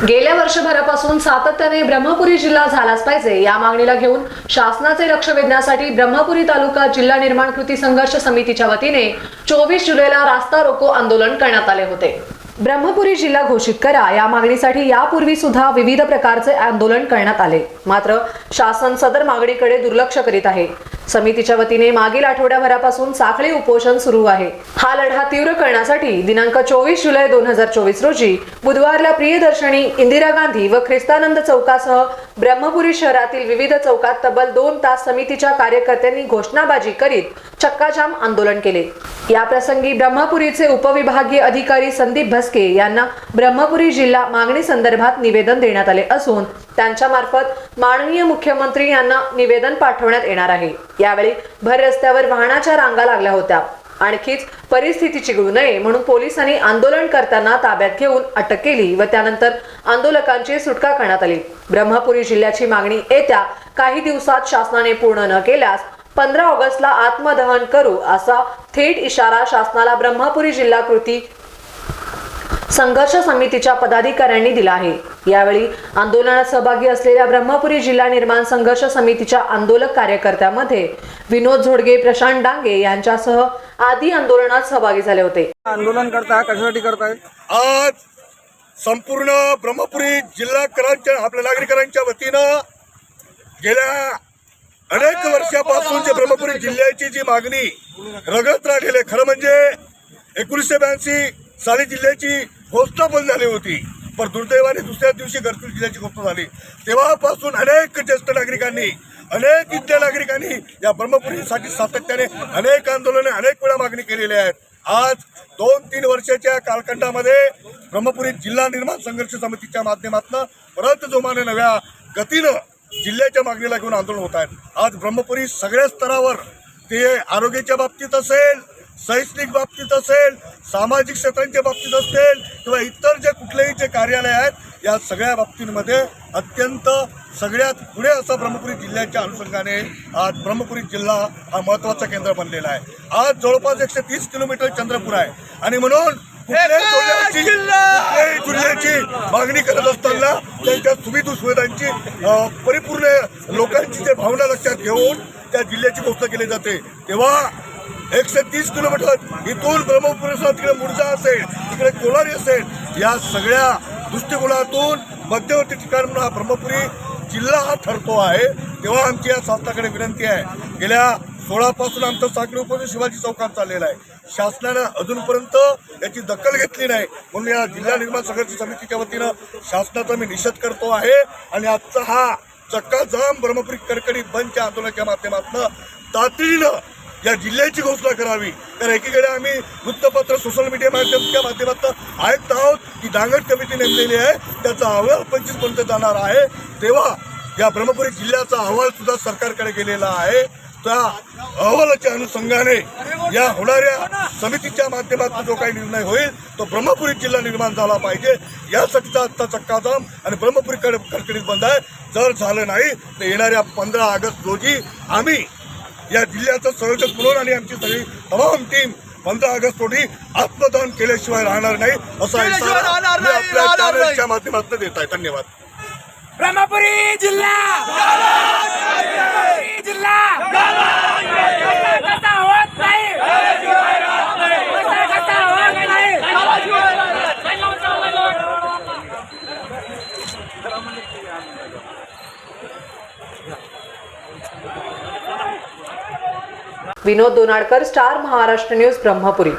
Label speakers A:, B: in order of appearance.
A: गेल्या वर्षभरापासून सातत्याने ब्रह्मपुरी जिल्हा झालाच पाहिजे. या मागणीला घेऊन शासनाचे लक्ष वेधण्यासाठी ब्रह्मपुरी तालुका जिल्हा निर्माण कृती संघर्ष समितीच्या वतीने चोवीस जुलैला रास्ता रोको आंदोलन करण्यात आले होते. ब्रह्मपुरी जिल्हा घोषित करा. या मागणीसाठी यापूर्वी सुद्धा विविध प्रकारचे आंदोलन करण्यात आले. मात्र शासन सदर मागणीकडे दुर्लक्ष करीत आहे. समितीच्या वतीने मागील आठवड्याभरापासून साखळी उपोषण सुरू आहे. हा लढा तीव्र करण्यासाठी दिनांक चोवीस जुलै दोन हजार चोवीस रोजी बुधवारला प्रियदर्शनी इंदिरा गांधी व ख्रिस्तानंद चौकासह ब्रह्मपुरी शहरातील विविध चौकात तब्बल दोन तास समितीच्या कार्यकर्त्यांनी घोषणाबाजी करीत चक्काजाम आंदोलन केले. या प्रसंगी ब्रह्मपुरीचे उपविभागीय अधिकारी संदीप भस्के यांना ब्रह्मपुरी जिल्हा मागणी संदर्भात निवेदन देण्यात आले असून त्यांच्या मार्फत माननीय मुख्यमंत्री यांना निवेदन पाठवण्यात येणार आहे. यावेळी भर रस्त्यावर वाहनाच्या रांगा लागल्या होत्या. आणखीच परिस्थिती चिघळू नये म्हणून पोलिसांनी आंदोलन करताना ताब्यात घेऊन अटक केली व त्यानंतर आंदोलकांची सुटका करण्यात आली. ब्रह्मपुरी जिल्ह्याची मागणी येत्या काही दिवसात शासनाने पूर्ण न केल्यास पंधरा ऑगस्टला आत्मदहन करू असा थेट इशारा शासनाला ब्रह्मपुरी जिल्हा कृती संघर्ष समितीच्या पदाधिकाऱ्यांनी दिला आहे. यावेळी आंदोलनात सहभागी असलेल्या ब्रह्मपुरी जिल्हा निर्माण संघर्ष समितीच्या आंदोलक कार्यकर्त्यामध्ये विनोद झोडगे प्रशांत डांगे यांच्यासह आदी आंदोलनात सहभागी झाले होते.
B: आंदोलन करताय कशासाठी करताय?
C: आज संपूर्ण ब्रह्मपुरी जिल्हाकरांच्या आपल्या नागरिकांच्या वतीनं गेल्या अनेक वर्षापासून जे ब्रह्मपुरी जिल्ह्याची जी मागणी रगत राहिलेली आहे खरं म्हणजे एकोणीसशे ब्याऐंशी साली जिल्ह्याची घोषणा पण झाली होती. पण दुर्दैवाने दुसऱ्या दिवशी गडचिरोली जिल्ह्याची घोषणा झाली. तेव्हापासून अनेक ज्येष्ठ नागरिकांनी अनेक इथल्या नागरिकांनी या ब्रह्मपुरीसाठी सातत्याने अनेक आंदोलने अनेक वेळा मागणी केलेली आहेत. आज दोन तीन वर्षाच्या कालखंडामध्ये ब्रह्मपुरी जिल्हा निर्माण संघर्ष समितीच्या माध्यमातून परत जोमाने नव्या गतीनं जिल्ह्याच्या मागणीला घेऊन आंदोलन होत आहेत आज ब्रह्मपुरी सगळ्या स्तरावर ते आरोग्याच्या बाबतीत असेल शैक्षणिक बाबतीत असेल सामाजिक क्षेत्रांच्या बाबतीत असेल किंवा इतर जे कुठलेही जे कार्यालय आहेत या सगळ्या बाबतींमध्ये अत्यंत सगळ्यात पुढे असं ब्रह्मपुरी जिल्ह्याच्या अनुषंगाने आज ब्रह्मपुरी जिल्हा हा महत्वाचं केंद्र बनलेला आहे. आज जवळपास एकशे तीस किलोमीटर चंद्रपूर आहे. आणि म्हणून कुठल्याही जिल्ह्याची मागणी करत त्यांच्या सुविधा सुविधांची परिपूर्ण लोकांची जे भावना लक्षात घेऊन त्या जिल्ह्याची घोषणा केली जाते. तेव्हा एकशे तीस किलोमीटर इथून ब्रह्मपुरी तिकडे मुर्जा असेल तिकडे कोलारी असेल या सगळ्या दृष्टिकोनातून मध्यवर्ती ठिकाण म्हणून हा ब्रह्मपुरी जिल्हा हा ठरतो आहे. तेव्हा आमची या संस्थाकडे विनंती आहे. गेल्या सोळापासून आमचं साखळी उपोषण शिवाजी चौकात चाललेला आहे. शासनानं अजूनपर्यंत याची दखल घेतली नाही. म्हणून या जिल्हा निर्माण संघर्ष समितीच्या वतीनं शासनाचा मी निषेध करतो आहे. आणि आजचा हा चक्काजाम ब्रह्मपुरी कडकडी बंदच्या आंदोलनाच्या माध्यमातून तातडीनं या जिल्ह्याची घोषणा करावी. तर एकीकडे आम्ही वृत्तपत्र सोशल मीडिया माध्यमाच्या माध्यमातून ऐकत आहोत की दांगड कमिटी नेमलेली आहे. त्याचा अहवाल पंचवीसपर्यंत जाणार आहे. तेव्हा या ब्रह्मपुरी जिल्ह्याचा अहवाल सुद्धा सरकारकडे गेलेला आहे. त्या अहवालाच्या अनुषंगाने या होणाऱ्या समितीच्या माध्यमातून जो काही निर्णय होईल तो ब्रह्मपुरी जिल्हा निर्माण झाला पाहिजे. यासाठीचा आजचा चक्काजाम आणि ब्रह्मपुरी कड कडकडीत बंद आहे. जर झालं नाही तर येणाऱ्या पंधरा ऑगस्ट रोजी आम्ही या जिल्ह्याचं संयोजक म्हणून आणि आमची सगळी तमाम टीम पंधरा ऑगस्ट रोजी आत्मदान केल्याशिवाय राहणार नाही असा आपल्या. चॅनलच्या माध्यमातून देत आहे. धन्यवाद.
D: ब्रह्मपुरी जिल्हा ब्रह्मपुरी जिल्हा कसा कसा होत नाही कसा कसा होत नाही
A: विनोद दोनाडकर स्टार महाराष्ट्र न्यूज ब्रह्मपुरी.